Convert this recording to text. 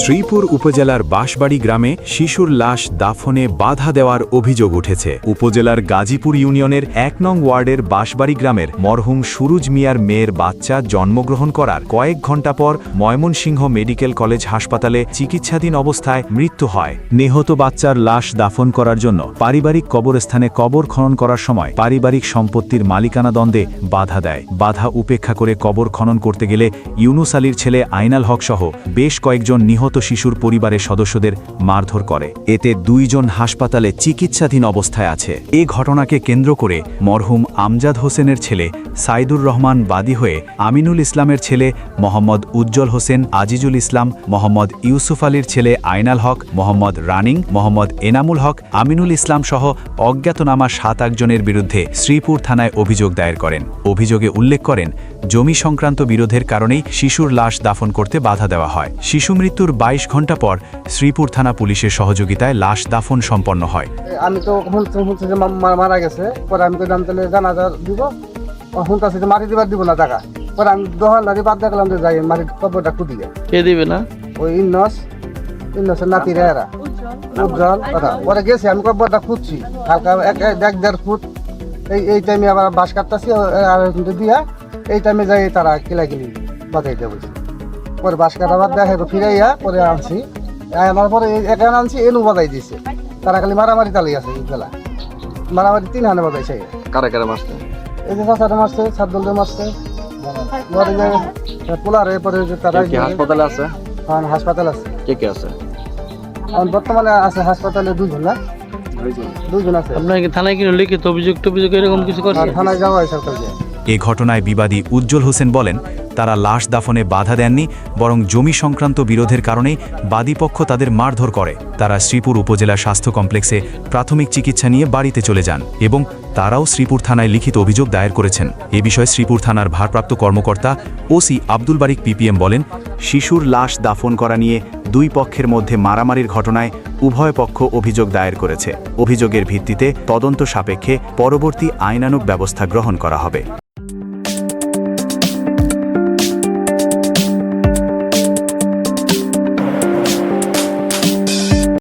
শ্রীপুর উপজেলার বাঁশবাড়ি গ্রামে শিশুর লাশ দাফনে বাধা দেওয়ার অভিযোগ উঠেছে। উপজেলার গাজীপুর ইউনিয়নের এক নং ওয়ার্ডের বাঁশবাড়ি গ্রামের মরহুম সুরুজ মিয়ার মেয়ের বাচ্চা জন্মগ্রহণ করার কয়েক ঘণ্টা পর ময়মনসিংহ মেডিকেল কলেজ হাসপাতালে চিকিৎসাধীন অবস্থায় মৃত্যু হয়। নিহত বাচ্চার লাশ দাফন করার জন্য পারিবারিক কবরস্থানে কবর খনন করার সময় পারিবারিক সম্পত্তির মালিকানা দ্বন্দ্বে বাধা দেয়। বাধা উপেক্ষা করে কবর খনন করতে গেলে ইউনুস আলীর ছেলে আইনাল হক সহ বেশ কয়েকজন নিহত শিশুর পরিবারের সদস্যদের মারধর করে। এতে দুইজন হাসপাতালে চিকিৎসাধীন অবস্থায় আছে। এ ঘটনাকে কেন্দ্র করে মরহুম আমজাদ হোসেনের ছেলে সাইদুর রহমান বাদী হয়ে আমিনুল ইসলামের ছেলে মোহাম্মদ উজ্জ্বল হোসেন, আজিজুল ইসলাম, মোহাম্মদ ইউসুফ আলীর ছেলে আইনাল হক, মোহাম্মদ রানিং, মোহাম্মদ এনামুল হক, আমিনুল ইসলাম সহ অজ্ঞাতনামা সাত একজনের বিরুদ্ধে শ্রীপুর থানায় অভিযোগ দায়ের করেন। অভিযোগে উল্লেখ করেন, জমি সংক্রান্ত বিরোধের কারণেই শিশুর লাশ দাফন করতে বাধা দেওয়া হয়। শিশু মৃত্যুর ২২ ঘণ্টা পর শ্রীপুর থানা পুলিশের সহযোগিতায় লাশ দাফন সম্পন্ন হয়। আমি তো মারা গেছে। পরে আমি কইলাম তাহলে জানাজা দিব। শুনতেছি যে মাটি দিবার দিব না টাকা পরে আমি দহল নারী বাদ দেখলাম যে যাই মাটি কবরটা কুদি যায় কে দিবে না? ওই ইন্নস ইন্নসের নাতিরা এরা। উজ্জ্বল কথা। পরে গেছি আমি কবরটা খুঁজছি। হালকা এক এক দেড় ফুট। এই এই টাইমে আবার বাস কাটতেছি আর কিন্তু দিয়া এই টাইমে যাই তারা কিলাকিলি বাজাইতে বলছে পরে বাস কাটা বাদ দেখে ফিরাইয়া পরে আনছি। আনার পরে এখানে আনছি এনু বাজাই দিছে। তারা খালি মারামারি চালিয়ে আছে বেলা। মারামারি তিন হানে বাজাইছে কারা কারা মারছে? এই যে চাচাটা মারছে সাতদলটা মারছে। পরে পোলার যে তারা কি হাসপাতালে আছে? হ্যাঁ, হাসপাতাল আছে। কে কে আছে? বর্তমানে আছে হাসপাতালে দুজন না? দুজন আছে। আপনার কি থানায় কিনে লিখিত অভিযোগ টভিযোগ এরকম কিছু করছে? থানায় যাওয়া হয়েছে সরকারকে। এ ঘটনায় বিবাদী উজ্জ্বল হোসেন বলেন তারা লাশ দাফনে বাধা দেননি, বরং জমি সংক্রান্ত বিরোধের কারণে বাদীপক্ষ তাদের মারধর করে। তারা শ্রীপুর উপজেলা স্বাস্থ্য কমপ্লেক্সে প্রাথমিক চিকিৎসা নিয়ে বাড়িতে চলে যান এবং তারাও শ্রীপুর থানায় লিখিত অভিযোগ দায়ের করেছেন। এ বিষয়ে শ্রীপুর থানার ভারপ্রাপ্ত কর্মকর্তা ওসি আব্দুল বারিক পিপিএম বলেন, শিশুর লাশ দাফন করা নিয়ে দুই পক্ষের মধ্যে মারামারির ঘটনায় উভয় পক্ষ অভিযোগ দায়ের করেছে। অভিযোগের ভিত্তিতে তদন্ত সাপেক্ষে পরবর্তী আইনানুগ ব্যবস্থা গ্রহণ করা হবে।